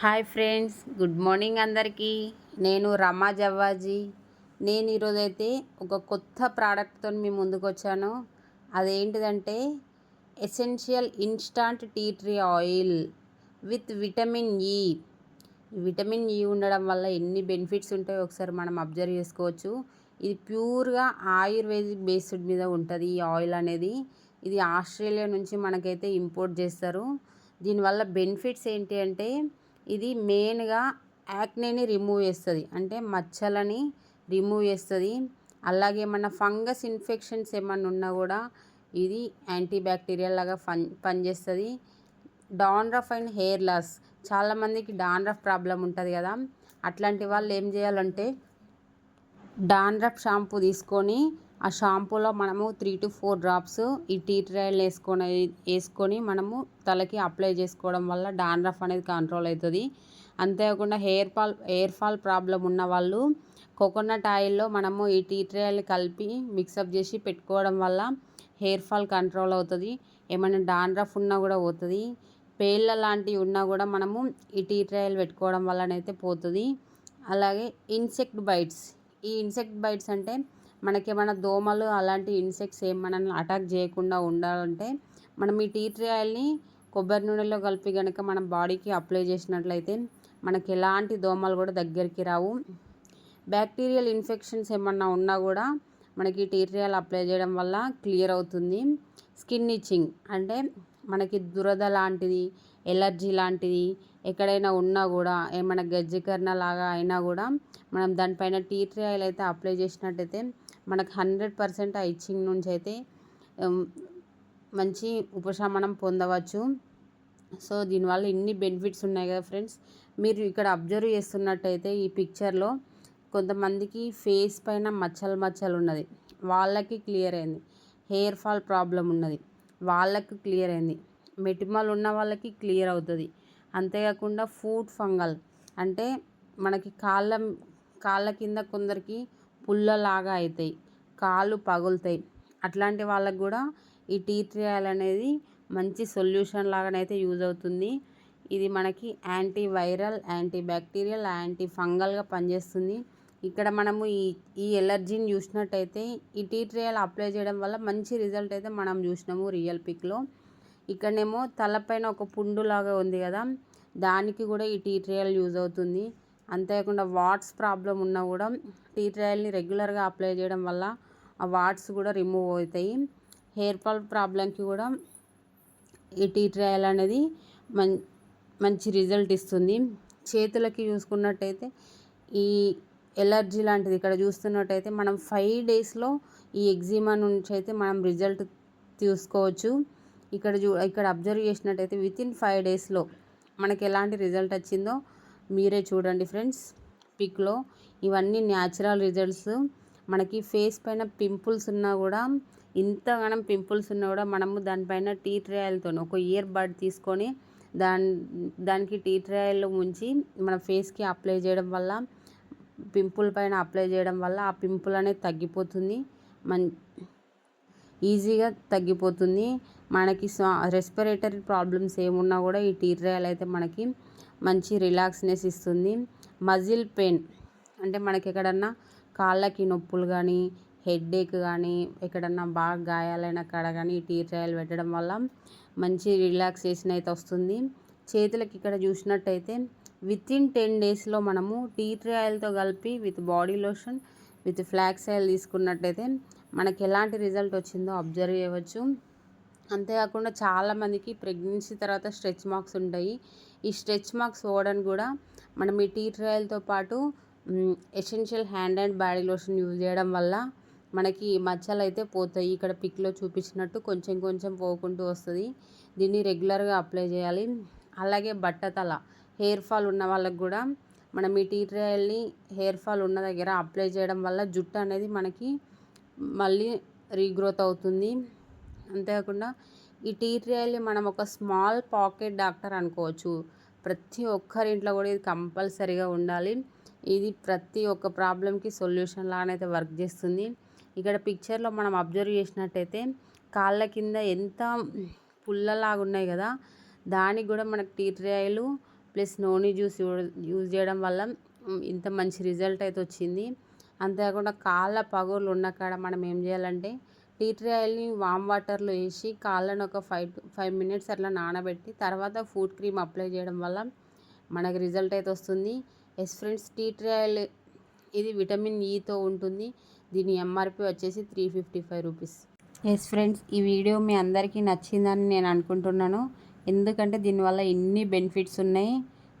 Hi friends good morning అందరికీ. నేను రమా జవ్వాజీ. నేను ఈరోజైతే ఒక కొత్త ప్రోడక్ట్తో మీ ముందుకు వచ్చాను అదేంటిదంటే essential instant tea tree oil with vitamin E. Vitamin E ఉండడం వల్ల ఎన్ని బెనిఫిట్స్ ఉంటాయో ఒకసారి మనం అబ్జర్వ్ చేసుకోవచ్చు. ఇది ప్యూర్గా ఆయుర్వేదిక్ బేస్డ్ మీద ఉంటుంది ఈ ఆయిల్ అనేది. ఇది ఆస్ట్రేలియా నుంచి మనకైతే ఇంపోర్ట్ చేస్తారు. దీనివల్ల బెనిఫిట్స్ ఏంటి అంటే ఇది మెయిన్గా యాక్నేని రిమూవ్ చేస్తుంది. అంటే మచ్చలని రిమూవ్ చేస్తుంది. అలాగే మన ఫంగస్ ఇన్ఫెక్షన్స్ ఏమన్నా ఉన్నా కూడా ఇది యాంటీ బ్యాక్టీరియల్ లాగా పని పనిచేస్తుంది. Dandruff and hair loss. చాలామందికి డాండ్రఫ్ ప్రాబ్లం ఉంటుంది కదా. అట్లాంటి వాళ్ళు ఏం చేయాలంటే డాండ్రఫ్ షాంపూ తీసుకొని ఆ షాంపూలో మనము త్రీ టు ఫోర్ డ్రాప్స్ ఈ టీ ట్రయల్ వేసుకొని వేసుకొని మనము తలకి అప్లై చేసుకోవడం వల్ల డాండ్రఫ్ అనేది కంట్రోల్ అవుతుంది. అంతేకాకుండా hair fall hair fall problem ఉన్న వాళ్ళు కోకోనట్ ఆయిల్లో మనము ఈ టీ ట్రైల్ కలిపి మిక్సప్ చేసి పెట్టుకోవడం వల్ల హెయిర్ ఫాల్ కంట్రోల్ అవుతుంది. ఏమైనా డాండ్రఫ్ ఉన్నా కూడా పోతుంది. పేళ్ళ లాంటివి ఉన్నా కూడా మనము ఈ టీ ట్రయల్ పెట్టుకోవడం వల్లనైతే పోతుంది. అలాగే ఇన్సెక్ట్ బైట్స్ ఈ ఇన్సెక్ట్ బైట్స్ అంటే మనకేమైనా దోమలు అలాంటి ఇన్సెక్ట్స్ ఏం మనల్ని అటాక్ చేయకుండా ఉండాలంటే మనం ఈ టీ ట్రీ ఆయిల్ని కొబ్బరి నూనెలో కలిపి కనుక మనం బాడీకి అప్లై చేసినట్లయితే మనకి ఎలాంటి దోమలు కూడా దగ్గరికి రావు. బ్యాక్టీరియల్ ఇన్ఫెక్షన్స్ ఏమన్నా ఉన్నా కూడా మనకి టీ ట్రీ ఆయిల్ అప్లై చేయడం వల్ల క్లియర్ అవుతుంది. స్కిన్ ఇచ్చింగ్ అంటే మనకి దురద లాంటిది ఎలర్జీ లాంటిది ఎక్కడైనా ఉన్నా కూడా ఏమైనా గజ్జికరణ లాగా అయినా కూడా మనం దానిపైన టీ ట్రీ ఆయిల్ అయితే అప్లై చేసినట్టయితే మనకు హండ్రెడ్ పర్సెంట్ ఆ ఇచ్చింగ్ నుంచి అయితే మంచి ఉపశమనం పొందవచ్చు. సో దీనివల్ల ఇన్ని బెనిఫిట్స్ ఉన్నాయి కదా ఫ్రెండ్స్. మీరు ఇక్కడ అబ్జర్వ్ చేస్తున్నట్టయితే ఈ పిక్చర్లో కొంతమందికి ఫేస్ పైన మచ్చలు మచ్చలు ఉన్నది. వాళ్ళకి క్లియర్ అయింది. హెయిర్ ఫాల్ ప్రాబ్లం ఉన్నది. వాళ్ళకి క్లియర్ అయింది. మెటిమల్ ఉన్న వాళ్ళకి క్లియర్ అవుతుంది. అంతేకాకుండా ఫుడ్ ఫంగల్ అంటే మనకి కాళ్ళ కాళ్ళ కింద కొందరికి పుల్లలాగా అవుతాయి కాళ్ళు పగులుతాయి. అట్లాంటి వాళ్ళకి కూడా ఈ టీ ట్రీ ఆయిల్ అనేది మంచి సొల్యూషన్ లాగానైతే యూజ్ అవుతుంది. ఇది మనకి anti viral anti bacterial anti ఫంగల్గా పనిచేస్తుంది. ఇక్కడ మనము ఈ ఈ ఎలర్జీని చూసినట్టయితే ఈ టీ ట్రీ అప్లై చేయడం వల్ల మంచి రిజల్ట్ అయితే మనం చూసినాము రియల్ పిక్లో. ఇక్కడనేమో తలపైన ఒక పుండు లాగా ఉంది కదా దానికి కూడా ఈ టీ ట్రీ యూజ్ అవుతుంది. అంతేకాకుండా వాట్స్ ప్రాబ్లం ఉన్నా కూడా టీ ట్రయల్ని రెగ్యులర్గా అప్లై చేయడం వల్ల ఆ వాట్స్ కూడా రిమూవ్ అవుతాయి. హెయిర్ ఫాల్ ప్రాబ్లంకి కూడా ఈ టీ ట్రయల్ అనేది మం మంచి రిజల్ట్ ఇస్తుంది. చేతులకి చూసుకున్నట్టయితే ఈ ఎలర్జీ లాంటిది ఇక్కడ చూస్తున్నట్టయితే మనం ఫైవ్ డేస్లో ఈ ఎగ్జిమా నుంచి అయితే మనం రిజల్ట్ తీసుకోవచ్చు. ఇక్కడ చూ ఇక్కడ అబ్జర్వ్ చేసినట్టయితే వితిన్ ఫైవ్ డేస్లో మనకి ఎలాంటి రిజల్ట్ వచ్చిందో మీరే చూడండి ఫ్రెండ్స్ పిక్లో. ఇవన్నీ న్యాచురల్ రిజల్ట్స్. మనకి ఫేస్ పైన పింపుల్స్ ఉన్నా కూడా ఇంతగానం పింపుల్స్ ఉన్నా కూడా మనము దానిపైన టీ ట్రయల్తో ఒక ఇయర్ బడ్ తీసుకొని దాని దానికి టీ ట్రయల్ ముంచి మన ఫేస్కి అప్లై చేయడం వల్ల పింపుల్ పైన అప్లై చేయడం వల్ల ఆ పింపుల్ అనేది తగ్గిపోతుంది. మన్ ఈజీగా తగ్గిపోతుంది. మనకి రెస్పిరేటరీ ప్రాబ్లమ్స్ ఏమున్నా కూడా ఈ టీ ట్రయల్ అయితే మనకి మంచి రిలాక్స్నెస్ ఇస్తుంది. మజిల్ పెయిన్ అంటే మనకి ఎక్కడన్నా కాళ్ళకి నొప్పులు కానీ హెడేక్ కానీ ఎక్కడన్నా బాగా గాయాలైన కాడ కానీ టీ ట్రయల్ పెట్టడం వల్ల మంచి రిలాక్సేషన్ అయితే వస్తుంది. చేతులకి ఇక్కడ చూసినట్టయితే విత్ ఇన్ టెన్ డేస్లో మనము టీ ట్రయల్తో కలిపి with body lotion with flax oil తీసుకున్నట్టయితే మనకి ఎలాంటి రిజల్ట్ వచ్చిందో అబ్జర్వ్ చేయవచ్చు. అంతేకాకుండా చాలామందికి ప్రెగ్నెన్సీ తర్వాత స్ట్రెచ్ మార్క్స్ ఉంటాయి. ఈ స్ట్రెచ్ మార్క్స్ పోవడానికి కూడా మనం ఈ టీ ట్రయల్తో పాటు essential hand and body lotion use చేయడం వల్ల మనకి మచ్చలు అయితే పోతాయి. ఇక్కడ పిక్లో చూపించినట్టు కొంచెం కొంచెం పోకుంటూ వస్తుంది. దీన్ని రెగ్యులర్గా అప్లై చేయాలి. అలాగే బట్టతల హెయిర్ ఫాల్ ఉన్న వాళ్ళకి కూడా మనం ఈ టీ ట్రయల్ని హెయిర్ ఫాల్ ఉన్న దగ్గర అప్లై చేయడం వల్ల జుట్టు అనేది మనకి మళ్ళీ రీగ్రోత్ అవుతుంది. అంతేకాకుండా ఈ టీ ట్రయల్ని మనం ఒక స్మాల్ పాకెట్ డాక్టర్ అనుకోవచ్చు. ప్రతి ఒక్కరి ఇంట్లో కూడా ఇది కంపల్సరీగా ఉండాలి. ఇది ప్రతి ఒక్క ప్రాబ్లంకి సొల్యూషన్ లాగానైతే వర్క్ చేస్తుంది. ఇక్కడ పిక్చర్లో మనం అబ్జర్వ్ చేసినట్టయితే కాళ్ళ కింద ఎంత పుల్లలాగా ఉన్నాయి కదా దానికి కూడా మనకు tea trial plus noni juice use చేయడం వల్ల ఇంత మంచి రిజల్ట్ అయితే వచ్చింది. అంతేకాకుండా కాళ్ళ పగులు ఉన్న కాడ మనం ఏం చేయాలంటే టీ ట్రీ ఆయిల్ని వామ్ వాటర్లో వేసి కాళ్ళను ఒక ఫైవ్ ఫైవ్ మినిట్స్ అట్లా నానబెట్టి తర్వాత ఫుడ్ క్రీమ్ అప్లై చేయడం వల్ల మనకి రిజల్ట్ అయితే వస్తుంది. Yes friends tea tree oil ఇది విటమిన్ e ఈతో ఉంటుంది. దీని ఎంఆర్పి వచ్చేసి three fifty five rupees yes friends ఈ వీడియో మీ అందరికీ నచ్చిందని నేను అనుకుంటున్నాను. ఎందుకంటే దీనివల్ల ఎన్ని బెనిఫిట్స్ ఉన్నాయి.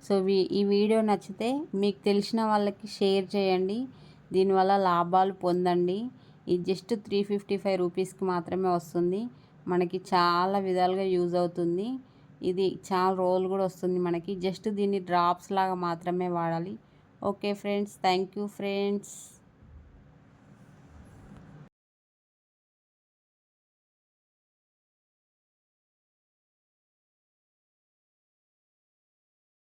సో ఈ వీడియో నచ్చితే మీకు తెలిసిన వాళ్ళకి షేర్ చేయండి. దీనివల్ల లాభాలు పొందండి. ఇది జస్ట్ త్రీ ఫిఫ్టీ ఫైవ్ రూపీస్కి మాత్రమే వస్తుంది. మనకి చాలా విధాలుగా యూజ్ అవుతుంది. ఇది చాలా రోజులు కూడా వస్తుంది మనకి. జస్ట్ దీన్ని డ్రాప్స్ లాగా మాత్రమే వాడాలి. Okay friends thank you friends.